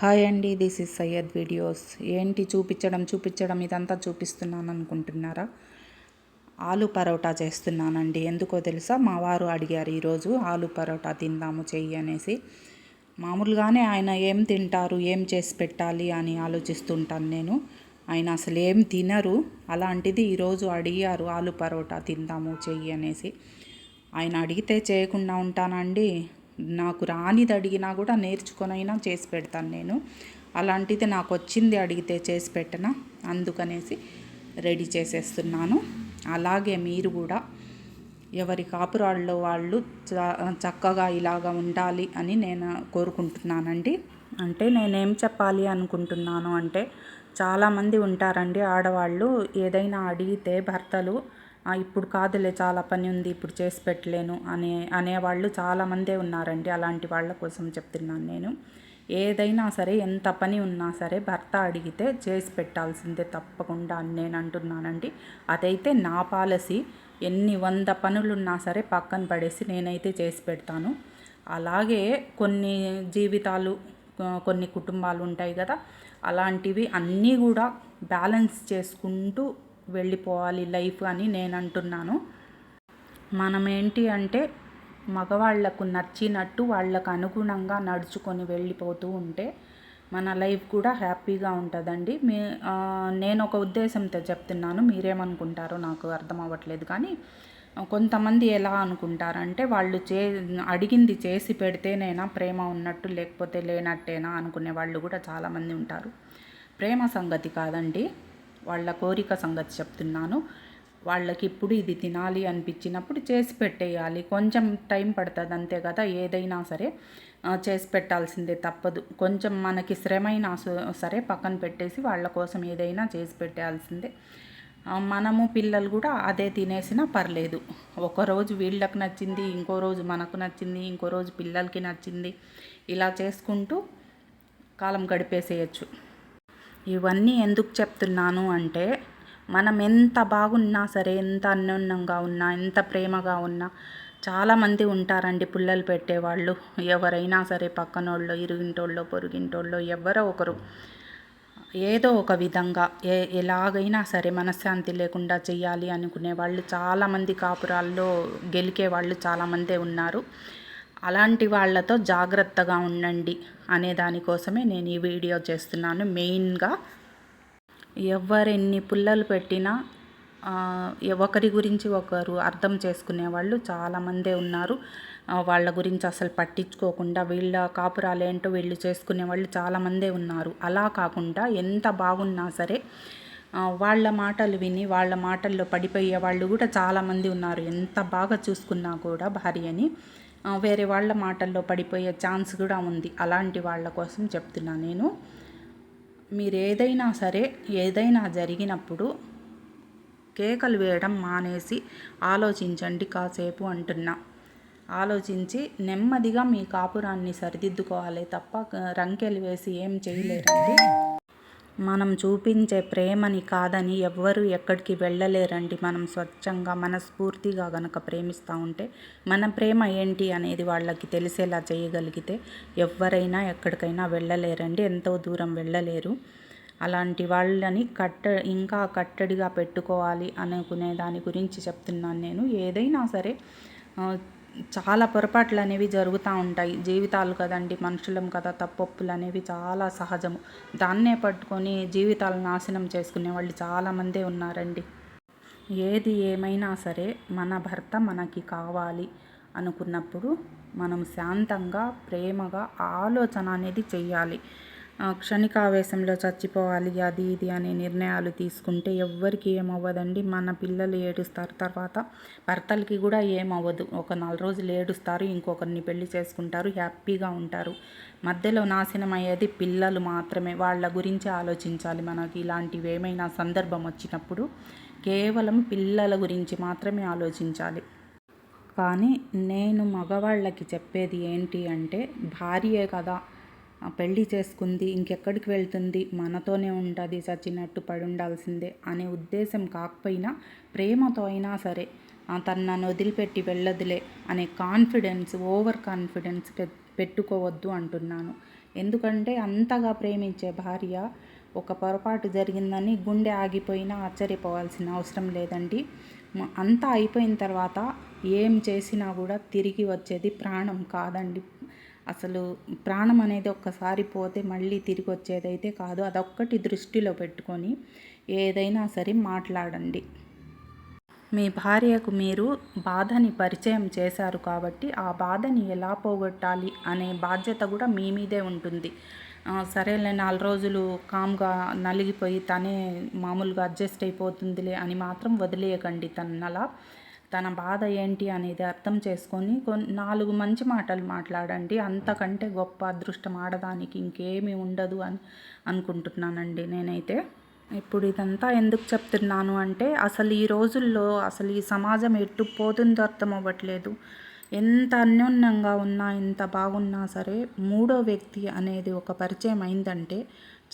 Hi అండి this is Syed videos ఏంటి చూపించడం చూపించడం ఇదంతా చూపిస్తున్నాను అనుకుంటున్నారా ఆలు పరోటా చేస్తున్నానండి. ఎందుకో తెలుసా? మా వారు అడిగారు ఈరోజు ఆలు పరోటా తిందాము చెయ్యి అనేసి. మామూలుగానే ఆయన ఏం తింటారు ఏం చేసి పెట్టాలి అని ఆలోచిస్తుంటాను నేను. ఆయన అసలు ఏం తినరు అలాంటిది ఈరోజు అడిగారు ఆలు పరోటా తిందాము చెయ్యి అనేసి. ఆయన అడిగితే చేయకుండా ఉంటానండి. నాకు రానిది అడిగినా కూడా నేర్చుకొనైనా చేసి పెడతాను నేను. అలాంటిది నాకు వచ్చింది అడిగితే చేసి పెట్టనా? అందుకనేసి రెడీ చేసేస్తున్నాను. అలాగే మీరు కూడా ఎవరి కాపురాల్లో వాళ్ళు చక్కగా ఇలాగ ఉండాలి అని నేను కోరుకుంటున్నానండి. అంటే నేనేం చెప్పాలి అనుకుంటున్నాను అంటే చాలామంది ఉంటారండి ఆడవాళ్ళు. ఏదైనా అడిగితే భర్తలు ఇప్పుడు కాదులే చాలా పని ఉంది ఇప్పుడు చేసి పెట్టలేను అనే అనేవాళ్ళు చాలామందే ఉన్నారండి. అలాంటి వాళ్ళ కోసం చెప్తున్నాను నేను. ఏదైనా సరే ఎంత పని ఉన్నా సరే భర్త అడిగితే చేసి పెట్టాల్సిందే తప్పకుండా అని నేను అంటున్నానండి. అదైతే నా పాలసీ. ఎన్ని వంద పనులున్నా సరే పక్కన పడేసి నేనైతే చేసి పెడతాను. అలాగే కొన్ని జీవితాలు కొన్ని కుటుంబాలు ఉంటాయి కదా అలాంటివి అన్నీ కూడా బ్యాలెన్స్ చేసుకుంటూ వెళ్ళిపోవాలి లైఫ్ అని నేను అంటున్నాను మనం ఏంటి అంటే మగవాళ్ళకు నచ్చినట్టు వాళ్ళకు అనుగుణంగా నడుచుకొని వెళ్ళిపోతూ ఉంటే మన లైఫ్ కూడా హ్యాపీగా ఉంటుందండి. మీ నేను ఒక ఉద్దేశంతో చెప్తున్నాను. మీరేమనుకుంటారో నాకు అర్థం అవ్వట్లేదు కానీ కొంతమంది ఎలా అనుకుంటారంటే వాళ్ళు చే అడిగింది చేసి పెడితేనేనా ప్రేమ ఉన్నట్టు లేకపోతే లేనట్టేనా అనుకునే వాళ్ళు కూడా చాలామంది ఉంటారు. ప్రేమ సంగతి కాదండి. వాళ్ళ కోరిక సంగతి చెప్తున్నాను. వాళ్ళకి ఇప్పుడు ఇది తినాలి అనిపించినప్పుడు చేసి పెట్టేయాలి. కొంచెం టైం పడుతుంది అంతే కదా ఏదైనా సరే. చేసి పెట్టాల్సిందే తప్పదు. కొంచెం మనకి శ్రమైనా సరే పక్కన పెట్టేసి వాళ్ళ కోసం ఏదైనా చేసి పెట్టాల్సిందే. మనము పిల్లలు కూడా అదే తినేసినా పర్లేదు. ఒకరోజు వీళ్ళకి నచ్చింది ఇంకో రోజు మనకు నచ్చింది ఇంకో రోజు పిల్లలకి నచ్చింది. ఇలా చేసుకుంటూ కాలం గడిపేసేయచ్చు. ఇవన్నీ ఎందుకు చెప్తున్నాను అంటే మనం ఎంత బాగున్నా సరే ఎంత అన్యోన్యంగా ఉన్నా ఎంత ప్రేమగా ఉన్నా చాలామంది ఉంటారండి పుల్లలు పెట్టేవాళ్ళు. ఎవరైనా సరే పక్కనోళ్ళు ఇరుగింటోళ్ళో పొరుగింటోళ్ళో ఎవరో ఒకరు. ఏదో ఒక విధంగా ఏ ఎలాగైనా సరే మనశ్శాంతి లేకుండా చేయాలి అనుకునే వాళ్ళు చాలామంది కాపురాల్లో గెలికే వాళ్ళు చాలామందే ఉన్నారు. అలాంటి వాళ్ళతో జాగ్రత్తగా ఉండండి అనే దానికోసమే నేను ఈ వీడియో చేస్తున్నాను. మెయిన్గా ఎవరెన్ని పుల్లలు పెట్టినా ఒకరి గురించి ఒకరు అర్థం చేసుకునే వాళ్ళు చాలామందే ఉన్నారు. వాళ్ళ గురించి అసలు పట్టించుకోకుండా వీళ్ళ కాపురాలు ఏంటో వీళ్ళు చేసుకునే వాళ్ళు చాలామందే ఉన్నారు. అలా కాకుండా ఎంత బాగున్నా సరే వాళ్ళ మాటలు విని వాళ్ళ మాటల్లో పడిపోయే వాళ్ళు కూడా చాలామంది ఉన్నారు. ఎంత బాగా చూసుకున్నా కూడా భార్యని. వేరే వాళ్ళ మాటల్లో పడిపోయే ఛాన్స్ కూడా ఉంది. అలాంటి వాళ్ళ కోసం చెప్తున్నా నేను. మీరు ఏదైనా సరే ఏదైనా జరిగినప్పుడు కేకలు వేయడం మానేసి ఆలోచించండి కాసేపు అంటున్నా. ఆలోచించి నెమ్మదిగా మీ కాపురాన్ని సరిదిద్దుకోవాలి తప్ప రంకెలు వేసి ఏం చేయలేరండి. మనం చూపించే ప్రేమని కాదని ఎవ్వరూ ఎక్కడికి వెళ్ళలేరండి. మనం స్వచ్ఛంగా మనస్ఫూర్తిగా గనక ప్రేమిస్తూ ఉంటే మన ప్రేమ ఏంటి అనేది వాళ్ళకి తెలిసేలా చేయగలిగితే ఎవరైనా ఎక్కడికైనా వెళ్ళలేరండి. ఎంతో దూరం వెళ్ళలేరు. అలాంటి వాళ్ళని కట్ట ఇంకా కట్టడిగా పెట్టుకోవాలి అనుకునే దాని గురించి చెప్తున్నాను నేను. ఏదైనా సరే చాలా పొరపాట్లు అనేవి జరుగుతూ ఉంటాయి. జీవితాలు కదండి మనుషులం కదా తప్పొప్పులు అనేవి చాలా సహజము. దాన్నే పట్టుకొని జీవితాలు నాశనం చేసుకునే వాళ్ళు చాలామందే ఉన్నారండి. ఏది ఏమైనా సరే మన భర్త మనకి కావాలి అనుకున్నప్పుడు మనం శాంతంగా ప్రేమగా ఆలోచన అనేది చెయ్యాలి. క్షణికావేశంలో చచ్చిపోవాలి అది ఇది అనే నిర్ణయాలు తీసుకుంటే ఎవ్వరికి ఏమవ్వదండి. మన పిల్లలు ఏడుస్తారు తర్వాత భర్తలకి కూడా ఏమవ్వదు. ఒక నాలుగు రోజులు ఏడుస్తారు ఇంకొకరిని పెళ్ళి చేసుకుంటారు హ్యాపీగా ఉంటారు. మధ్యలో నాశనం అయ్యేది పిల్లలు మాత్రమే. వాళ్ళ గురించి ఆలోచించాలి మనకి. ఇలాంటివి ఏమైనా సందర్భం వచ్చినప్పుడు కేవలం పిల్లల గురించి మాత్రమే ఆలోచించాలి. కానీ నేను మగవాళ్ళకి చెప్పేది ఏంటి అంటే భార్యే కదా పెళ్ళి చేసుకుంది ఇంకెక్కడికి వెళ్తుంది మనతోనే ఉంటుంది చచ్చినట్టు పడి ఉండాల్సిందే అనే ఉద్దేశం కాకపోయినా ప్రేమతో అయినా సరే తను నన్ను వదిలిపెట్టి వెళ్ళదులే అనే కాన్ఫిడెన్స్ ఓవర్ కాన్ఫిడెన్స్ పెట్టుకోవద్దు అంటున్నాను. ఎందుకంటే అంతగా ప్రేమించే భార్య ఒక పొరపాటు జరిగిందని గుండె ఆగిపోయినా ఆశ్చర్యపోవాల్సిన అవసరం లేదండి. అంతా అయిపోయిన తర్వాత ఏం చేసినా కూడా తిరిగి వచ్చేది ప్రాణం కాదండి. అసలు ప్రాణం అనేది ఒక్కసారి పోతే మళ్ళీ తిరిగి వచ్చేదైతే కాదు. అదొక్కటి దృష్టిలో పెట్టుకొని ఏదైనా సరే మాట్లాడండి. మీ భార్యకు మీరు బాధని పరిచయం చేశారు కాబట్టి ఆ బాధని ఎలా పోగొట్టాలి అనే బాధ్యత కూడా మీ మీదే ఉంటుంది. సరేలే నాలుగు రోజులు కామ్గా నలిగిపోయి తనే మామూలుగా అడ్జస్ట్ అయిపోతుందిలే అని మాత్రం వదిలేయకండి తనలా. తన బాధ ఏంటి అనేది అర్థం చేసుకొని కొన్ని నాలుగు మంచి మాటలు మాట్లాడండి. అంతకంటే గొప్ప అదృష్టం ఆడదానికి ఇంకేమీ ఉండదు అని అనుకుంటున్నానండి నేనైతే. ఇప్పుడు ఇదంతా ఎందుకు చెప్తున్నాను అంటే అసలు ఈ రోజుల్లో అసలు ఈ సమాజం ఎటు పోతుందో అర్థం అవ్వట్లేదు. ఎంత అన్యోన్యంగా ఉన్నా ఎంత బాగున్నా సరే మూడో వ్యక్తి అనేది ఒక పరిచయం అయిందంటే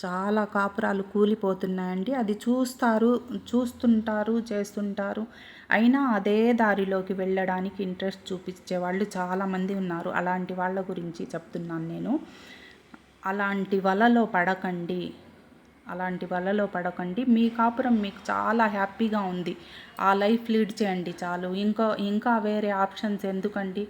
చాలా కాపురాలు కూలిపోతున్నాయండి. అది చూస్తారు చూస్తుంటారు చేస్తుంటారు. అయినా అదే దారిలోకి వెళ్ళడానికి ఇంట్రెస్ట్ చూపించే వాళ్ళు చాలామంది ఉన్నారు. అలాంటి వాళ్ళ గురించి చెప్తున్నాను నేను. అలాంటి వలలో పడకండి. అలాంటి వలలో పడకండి. మీ కాపురం మీకు చాలా హ్యాపీగా ఉంది. ఆ లైఫ్ లీడ్ చేయండి చాలు. ఇంకా ఇంకా వేరే ఆప్షన్స్ ఎందుకండి?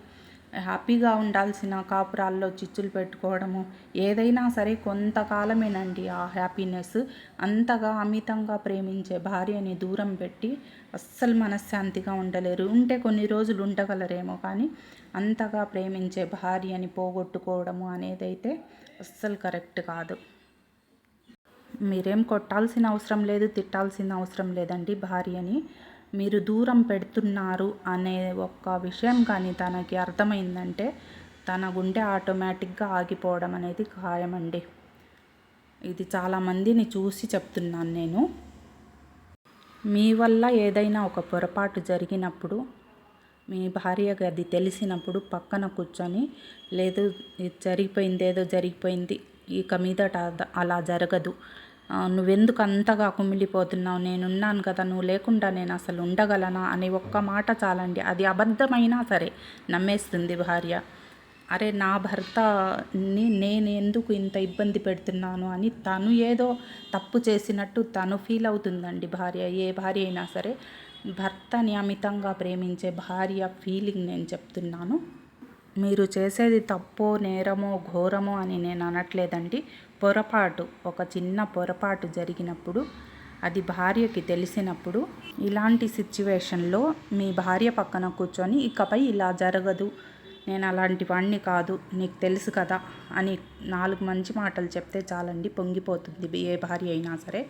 హ్యాపీగా ఉండాల్సిన కాపురాల్లో చిచ్చులు పెట్టుకోవడము ఏదైనా సరే కొంతకాలమేనండి ఆ హ్యాపీనెస్. అంతగా అమితంగా ప్రేమించే భార్యని దూరం పెట్టి అస్సలు మనశ్శాంతిగా ఉండలేరు. ఉంటే కొన్ని రోజులు ఉండగలరేమో కానీ అంతగా ప్రేమించే భార్యని పోగొట్టుకోవడము అనేదైతే అస్సలు కరెక్ట్ కాదు. మీరేం కొట్టాల్సిన అవసరం లేదు తిట్టాల్సిన అవసరం లేదండి భార్యని. మీరు దూరం పెడుతున్నారు అనే ఒక్క విషయం కానీ తనకి అర్థమైందంటే తన గుండె ఆటోమేటిక్గా ఆగిపోవడం అనేది ఖాయమండి. ఇది చాలామందిని చూసి చెప్తున్నాను నేను. మీ వల్ల ఏదైనా ఒక పొరపాటు జరిగినప్పుడు మీ భార్యకి అది తెలిసినప్పుడు పక్కన కూర్చొని లేదు ఇది జరిగిపోయింది ఏదో జరిగిపోయింది ఇక మీదట అలా జరగదు. నువ్వెందుకు అంతగా కుమిలిపోతున్నావు? నేనున్నాను కదా నువ్వు లేకుండా నేను అసలు ఉండగలనా అనే ఒక్క మాట చాలండి. అది అబద్ధమైనా సరే నమ్మేస్తుంది భార్య. అరే నా భర్తని నేను ఎందుకు ఇంత ఇబ్బంది పెడుతున్నాను అని తను ఏదో తప్పు చేసినట్టు తను ఫీల్ అవుతుందండి భార్య. ఏ భార్య అయినా సరే భర్తని అమితంగా ప్రేమించే భార్య ఫీలింగ్ నేను చెప్తున్నాను. మీరు చేసేది తప్పో నేరమో ఘోరమో అని నేను అనట్లేదండి. పొరపాటు. ఒక చిన్న పొరపాటు జరిగినప్పుడు అది భార్యకి తెలిసినప్పుడు ఇలాంటి సిచ్యువేషన్లో మీ భార్య పక్కన కూర్చొని ఇకపై ఇలా జరగదు. నేను అలాంటి వాణ్ణి కాదు. నీకు తెలుసు కదా అని నాలుగు మంచి మాటలు చెప్తే చాలండి. పొంగిపోతుంది ఏ భార్య అయినా సరే.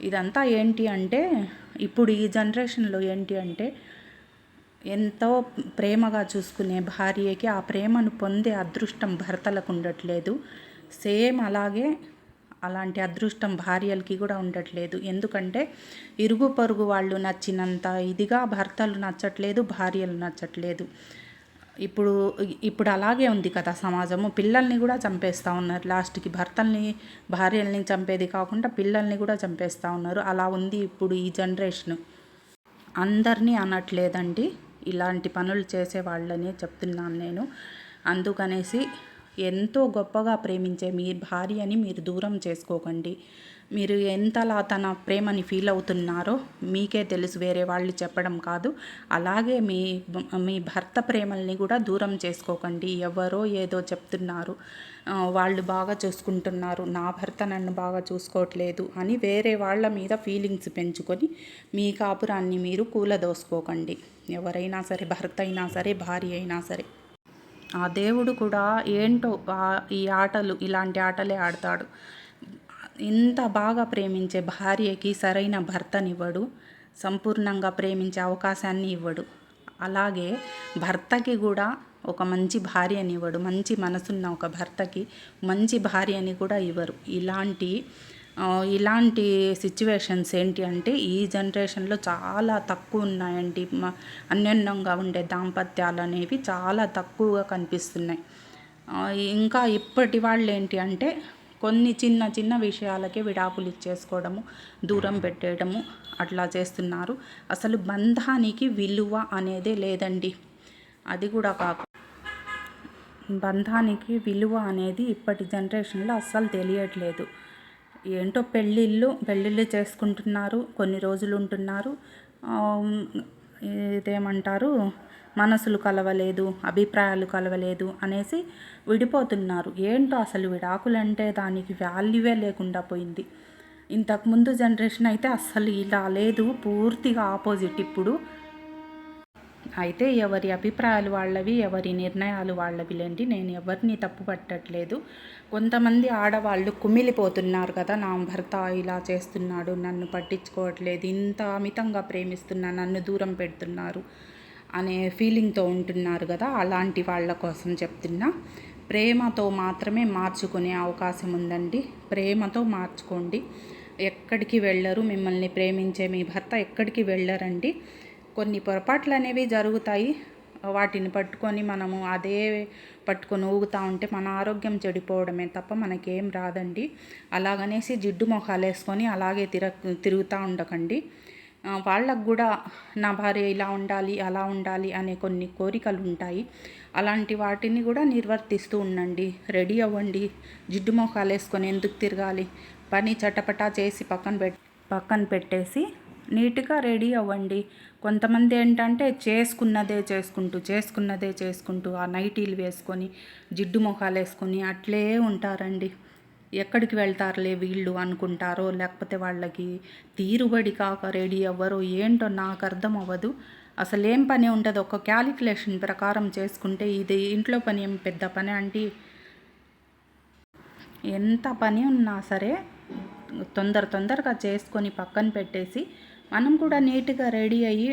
ఇదంతా ఏంటి అంటే ఇప్పుడు ఈ జనరేషన్లో ఏంటి అంటే ఎంతో ప్రేమగా చూసుకునే భార్యకి ఆ ప్రేమను పొందే అదృష్టం భర్తలకు ఉండట్లేదు. సేమ్ అలాగే అలాంటి అదృష్టం భార్యలకి కూడా ఉండట్లేదు. ఎందుకంటే ఇరుగు పొరుగు వాళ్ళు నచ్చినంత ఇదిగా భర్తలు నచ్చట్లేదు భార్యలు నచ్చట్లేదు. ఇప్పుడు ఇప్పుడు అలాగే ఉంది కదా సమాజము. పిల్లల్ని కూడా చంపేస్తూ ఉన్నారు. లాస్ట్కి భర్తల్ని భార్యల్ని చంపేది కాకుండా పిల్లల్ని కూడా చంపేస్తూ ఉన్నారు. అలా ఉంది ఇప్పుడు ఈ జనరేషన్. అందరినీ అనట్లేదండి. ఇలాంటి పనులు చేసేవాళ్ళని చెప్తున్నాను నేను. అందుకనేసి ఎంతో గొప్పగా ప్రేమించే మీ భార్యని మీరు దూరం చేసుకోకండి. మీరు ఎంతలా తన ప్రేమని ఫీల్ అవుతున్నారో మీకే తెలుసు వేరే వాళ్ళు చెప్పడం కాదు. అలాగే మీ మీ భర్త ప్రేమల్ని కూడా దూరం చేసుకోకండి. ఎవరో ఏదో చెప్తున్నారు. వాళ్ళు బాగా చూసుకుంటున్నారు. నా భర్త నన్ను బాగా చూసుకోవట్లేదు అని వేరే వాళ్ళ మీద ఫీలింగ్స్ పెంచుకొని మీ కాపురాన్ని మీరు కూలదోసుకోకండి. ఎవరైనా సరే భర్త అయినా సరే భార్య అయినా సరే. ఆ దేవుడు కూడా ఏంటో ఈ ఆటలు ఇలాంటి ఆటలే ఆడతాడు. ఇంత బాగా ప్రేమించే భార్యకి సరైన భర్తనివ్వడు. సంపూర్ణంగా ప్రేమించే అవకాశాన్ని ఇవ్వడు. అలాగే భర్తకి కూడా ఒక మంచి భార్యని ఇవ్వడు మంచి మనసున్న ఒక భర్తకి మంచి భార్యని కూడా ఇవ్వరు. ఇలాంటి ఇలాంటి సిచ్యువేషన్స్ ఏంటి అంటే ఈ జనరేషన్లో చాలా తక్కువ ఉన్నాయండి. అన్యోన్యంగా ఉండే దాంపత్యాలు అనేవి చాలా తక్కువగా కనిపిస్తున్నాయి. ఇంకా ఇప్పటి వాళ్ళు ఏంటి అంటే కొన్ని చిన్న చిన్న విషయాలకే విడాకులు ఇచ్చేసుకోవడము దూరం పెట్టేయడము అట్లా చేస్తున్నారు. అసలు బంధానికి విలువ అనేదే లేదండి. అది కూడా కాక బంధానికి విలువ అనేది ఇప్పటి జనరేషన్లో అస్సలు తెలియట్లేదు. ఏంటో పెళ్ళిళ్ళు పెళ్ళిళ్ళు చేసుకుంటున్నారు కొన్ని రోజులు ఉంటున్నారు. ఇదేమంటారు? మనసులు కలవలేదు అభిప్రాయాలు కలవలేదు అనేసి విడిపోతున్నారు. ఏంటో అసలు విడాకులంటే దానికి వాల్యూవే లేకుండా పోయింది. ఇంతకుముందు జనరేషన్ అయితే అస్సలు ఇలా లేదు. పూర్తిగా ఆపోజిట్. ఇప్పుడు అయితే ఎవరి అభిప్రాయాలు వాళ్ళవి ఎవరి నిర్ణయాలు వాళ్ళవిలేండి నేను ఎవరిని తప్పు పట్టట్లేదు. కొంతమంది ఆడవాళ్ళు కుమిలిపోతున్నారు కదా నా భర్త ఇలా చేస్తున్నాడు నన్ను పట్టించుకోవట్లేదు ఇంత అమితంగా ప్రేమిస్తున్నా నన్ను దూరం పెడుతున్నారు అనే ఫీలింగ్తో ఉంటున్నారు కదా అలాంటి వాళ్ళ కోసం చెప్తున్నా. ప్రేమతో మాత్రమే మార్చుకునే అవకాశం ఉందండి. ప్రేమతో మార్చుకోండి. ఎక్కడికి వెళ్ళరు మిమ్మల్ని ప్రేమించే మీ భర్త ఎక్కడికి వెళ్ళరండి. కొన్ని పొరపాట్లు అనేవి జరుగుతాయి. వాటిని పట్టుకొని మనము అదే పట్టుకొని ఊగుతూ ఉంటే మన ఆరోగ్యం చెడిపోవడమే తప్ప మనకేం రాదండి. అలాగనేసి జిడ్డు మొఖాలు వేసుకొని అలాగే తిర తిరుగుతూ ఉండకండి. వాళ్ళకు కూడా నా భార్య ఇలా ఉండాలి అలా ఉండాలి అనే కొన్ని కోరికలు ఉంటాయి అలాంటి వాటిని కూడా నిర్వర్తిస్తూ ఉండండి. రెడీ అవ్వండి. జిడ్డు మొఖాలు వేసుకొని ఎందుకు తిరగాలి? పని చటపటా చేసి పక్కన పెట్ పక్కన పెట్టేసి నీట్గా రెడీ అవ్వండి. కొంతమంది ఏంటంటే చేసుకున్నదే చేసుకుంటూ చేసుకున్నదే చేసుకుంటూ ఆ నైటీలు వేసుకొని జిడ్డు మొఖాలు వేసుకొని అట్లే ఉంటారండి. ఎక్కడికి వెళ్తారులే వీళ్ళు అనుకుంటారో లేకపోతే వాళ్ళకి తీరుబడి కాక రెడీ అవ్వరో ఏంటో నాకు అర్థం అవ్వదు. అసలు ఏం పని ఉండదు. ఒక క్యాలిక్యులేషన్ ప్రకారం చేసుకుంటే ఇది ఇంట్లో పని ఏం పెద్ద పని అంటే ఎంత పని ఉన్నా సరే తొందర తొందరగా చేసుకొని పక్కన పెట్టేసి మనం కూడా నీట్గా రెడీ అయ్యి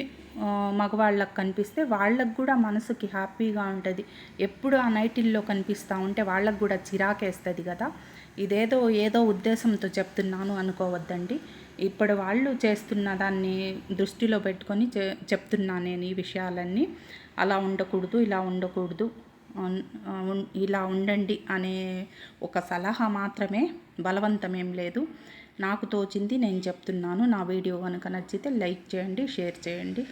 మగవాళ్ళకి కనిపిస్తే వాళ్ళకు కూడా మనసుకి హ్యాపీగా ఉంటుంది. ఎప్పుడు ఆ నైటిల్లో కనిపిస్తూ ఉంటే వాళ్ళకు కూడా చిరాకేస్తుంది కదా. ఇదేదో ఏదో ఉద్దేశంతో చెప్తున్నాను అనుకోవద్దండి. ఇప్పుడు వాళ్ళు చేస్తున్న దాన్ని దృష్టిలో పెట్టుకొని చె చెప్తున్నా నేను ఈ విషయాలన్నీ. అలా ఉండకూడదు ఇలా ఉండకూడదు ఇలా ఉండండి అనే ఒక సలహా మాత్రమే బలవంతమేం లేదు. నాకు తోచింది నేను చెప్తున్నాను నా వీడియో కనుక నచ్చితే లైక్ చేయండి షేర్ చేయండి.